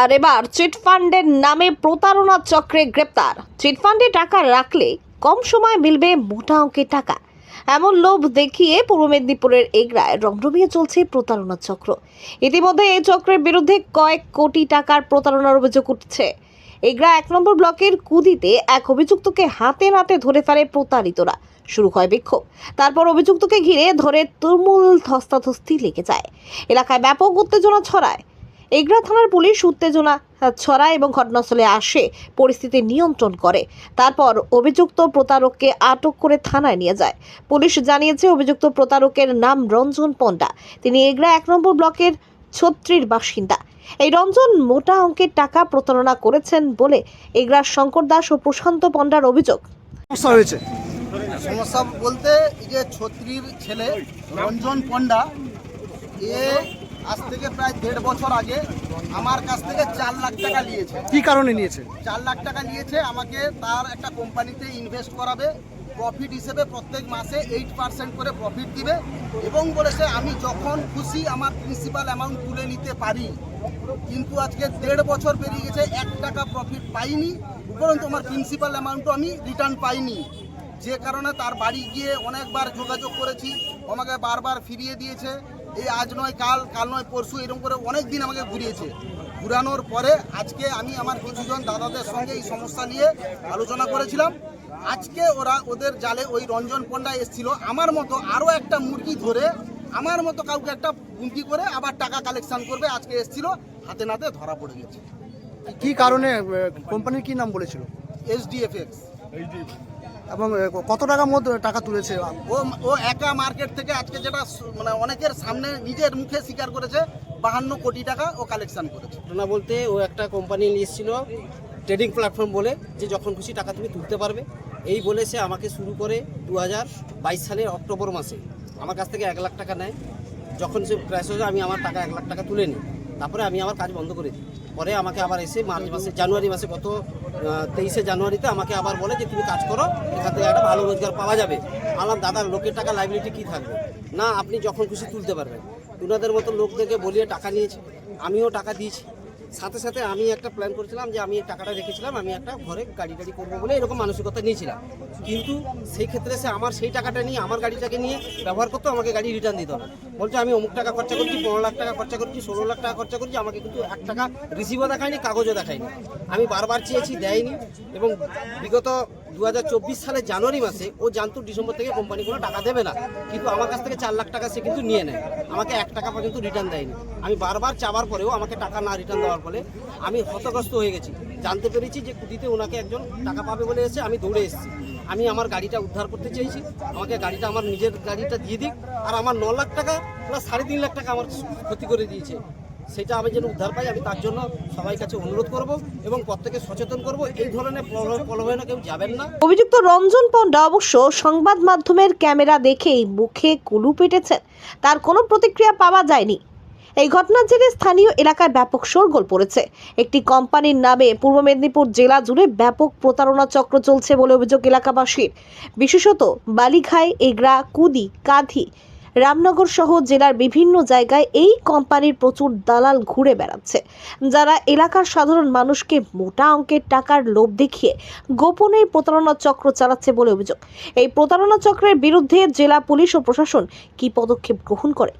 আর এবার চিটফান্ডের নামে প্রতারণা চক্রে গ্রেপ্তার। চিটফান্ডে টাকা রাখলে কম সময় মিলবে মোটা অঙ্কের টাকা। এমন লোভ দেখিয়ে পূর্ব মেদিনীপুরের এগরায় রমরমিয়ে চলছে প্রতারণা চক্র। ইতিমধ্যে এই চক্রের বিরুদ্ধে কয়েক কোটি টাকার প্রতারণার অভিযোগ উঠছে। এগরা এক নম্বর ব্লকের কুদিতে এক অভিযুক্তকে হাতে নাতে ধরে ফেলে প্রতারিতরা। শুরু হয় বিক্ষোভ। তারপর অভিযুক্তকে ঘিরে ধরে তুমুল ধস্তাধস্তি লেগে যায়। এলাকায় ব্যাপক উত্তেজনা ছড়ায়। এগরা থানার পুলিশ উত্তেজনা ছড়ায় এবং ঘটনাস্থলে আসে পরিস্থিতি নিয়ন্ত্রণ করে। তারপর অভিযুক্ত প্রতারককে আটক করে থানায় নিয়ে যায়। পুলিশ জানিয়েছে অভিযুক্ত প্রতারকের নাম রঞ্জন পণ্ডা। তিনি এগরা এক নম্বর ব্লকের ছত্রির বাসিন্দা। এই রঞ্জন মোটা অঙ্কের টাকা প্রতারণা করেছেন বলে এগরার শঙ্কর দাস ও প্রশান্ত পণ্ডার অভিযোগ। সমস্যা হয়েছে? সমস্যা বলতে এই যে ছত্রির ছেলে রঞ্জন পণ্ডা এ আজ থেকে প্রায় দেড় বছর আগে আমার কাছ থেকে চার লাখ টাকা নিয়েছে। কি কারণে নিয়েছে? চার লাখ টাকা নিয়েছে আমাকে তার একটা কোম্পানিতে ইনভেস্ট করাবে। প্রফিট হিসেবে প্রত্যেক মাসে এইট পার্সেন্ট করে প্রফিট দিবে এবং বলেছে আমি যখন খুশি আমার প্রিন্সিপাল অ্যামাউন্ট তুলে নিতে পারি। কিন্তু আজকে দেড় বছর পেরিয়ে গেছে এক টাকা প্রফিট পাইনি উপরন্তু আমার প্রিন্সিপাল অ্যামাউন্টও আমি রিটার্ন পাইনি। যে কারণে তার বাড়ি গিয়ে অনেকবার যোগাযোগ করেছি আমাকে বারবার ফিরিয়ে দিয়েছে। এই আজ নয় কাল কাল নয় পরশু এরকম করে অনেক দিন আমাকে ঘুরিয়েছে। ঘুরানোর পরে আজকে আমি আমার কিছুজন দাদাদের সঙ্গে এই সমস্যা নিয়ে আলোচনা করেছিলাম। আজকে ওরা ওদের জালে ওই রঞ্জন পণ্ডা এসেছিল। আমার মতো আরও একটা মুরগি ধরে আমার মতো কাউকে একটা বুন্দি করে আবার টাকা কালেকশন করবে আজকে এসেছিল হাতে নাতে ধরা পড়ে গেছে। কি কারণে কোম্পানির কি নাম বলেছিল? এসডিএফএক্স এবং কত টাকার মধ্যে টাকা তুলেছে? ও ও একা মার্কেট থেকে আজকে যেটা মানে অনেকের সামনে নিজের মুখে স্বীকার করেছে, বাহান্ন কোটি টাকা ও কালেকশন করেছে। ঘটনা বলতে ও একটা কোম্পানি নিয়ে এসেছিল ট্রেডিং প্ল্যাটফর্ম বলে, যে যখন খুশি টাকা তুমি তুলতে পারবে। এই বলে সে আমাকে শুরু করে দু হাজার বাইশ সালের অক্টোবর মাসে। আমার কাছ থেকে এক লাখ টাকা নেয়। যখন সে ক্র্যাশ হয়ে আমি আমার টাকা এক লাখ টাকা তুলে নিই। তারপরে আমি আমার কাজ বন্ধ করে দিই। পরে আমাকে আবার এসে মার্চ মাসে, জানুয়ারি মাসে গত তেইশে জানুয়ারিতে আমাকে আবার বলে যে, তুমি কাজ করো, এখান থেকে একটা ভালো রোজগার পাওয়া যাবে। আমার দাদার লোকের টাকা লাইবিলিটি কী থাকবে? না, আপনি যখন খুশি তুলতে পারবেন। ওনাদের মতো লোক থেকে বলিয়ে টাকা নিয়েছে। আমিও টাকা দিয়েছি। সাথে সাথে আমি একটা প্ল্যান করেছিলাম যে আমি টাকাটা রেখেছিলাম, আমি একটা ঘরে গাড়ি টাড়ি করব বলে এরকম মানসিকতা নিয়েছিলাম। কিন্তু সেই ক্ষেত্রে সে আমার সেই টাকাটা নিয়ে, আমার গাড়িটাকে নিয়ে ব্যবহার করতো, আমাকে গাড়ি রিটার্ন দিত না। বলছে, আমি অমুক টাকা খরচা করছি, পনেরো লাখ টাকা খরচা করছি, ষোলো লাখ টাকা খরচা করছি, আমাকে কিন্তু এক টাকা রিসিভও দেখায়নি, কাগজও দেখায়নি। আমি বারবার চেয়েছি, দেয়নি এবং বিগত দু সালের জানুয়ারি মাসে ও জানতো ডিসেম্বর থেকে কোম্পানি কোনো টাকা দেবে না। কিন্তু আমার কাছ থেকে চার লাখ টাকা সে কিন্তু নিয়ে নেয়। আমাকে এক টাকা পর্যন্ত রিটার্ন দেয়নি। আমি বারবার চাবার পরেও আমাকে টাকা না রিটার্ন দেওয়ার ফলে আমি হতগ্রস্ত হয়ে গেছি। জানতে পেরেছি যে কুদিতে ওনাকে একজন টাকা পাবে বলে এসে আমি দৌড়ে এসেছি। আমি আমার গাড়িটা উদ্ধার করতে চেয়েছি। আমাকে গাড়িটা আমার নিজের গাড়িটা দিয়ে দিক। আর আমার ন লাখ টাকা প্লাস সাড়ে তিন লাখ টাকা আমার ক্ষতি করে দিয়েছে। সেটা আমি যেন উদ্ধার পাই, আমি তার জন্য সবাই কাছে অনুরোধ করব এবং প্রত্যেকে সচেতন করব। এই ধরনের প্রলোভ- প্রলোভনে কেউ যাবেন না। অভিযুক্ত রঞ্জন পণ্ডা অবশ্য সংবাদ মাধ্যমের ক্যামেরা দেখেই মুখে কুলু পেটেছেন। তার কোনো প্রতিক্রিয়া পাওয়া যায়নি। এই ঘটনার জেরে স্থানীয় এলাকায় ব্যাপক শোরগোল পড়েছে। একটি কোম্পানির নামে পূর্ব মেদিনীপুর জেলা জুড়ে ব্যাপক প্রতারণা চক্র চলছে বলে অভিযোগ এলাকাবাসীর। বিশেষত বালিখাই, এগরা, কুদি, কাঁধি রামনগর সহ জেলার বিভিন্ন জায়গায় এই কোম্পানির প্রচুর দালাল ঘুরে বেড়াচ্ছে। যারা এলাকার সাধারণ মানুষকে মোটা অঙ্কের টাকার লোভ দেখিয়ে গোপনে প্রতারণা চক্র চালাচ্ছে বলে অভিযোগ। এই প্রতারণা চক্রের বিরুদ্ধে জেলা পুলিশ ও প্রশাসন কি পদক্ষেপ গ্রহণ করে?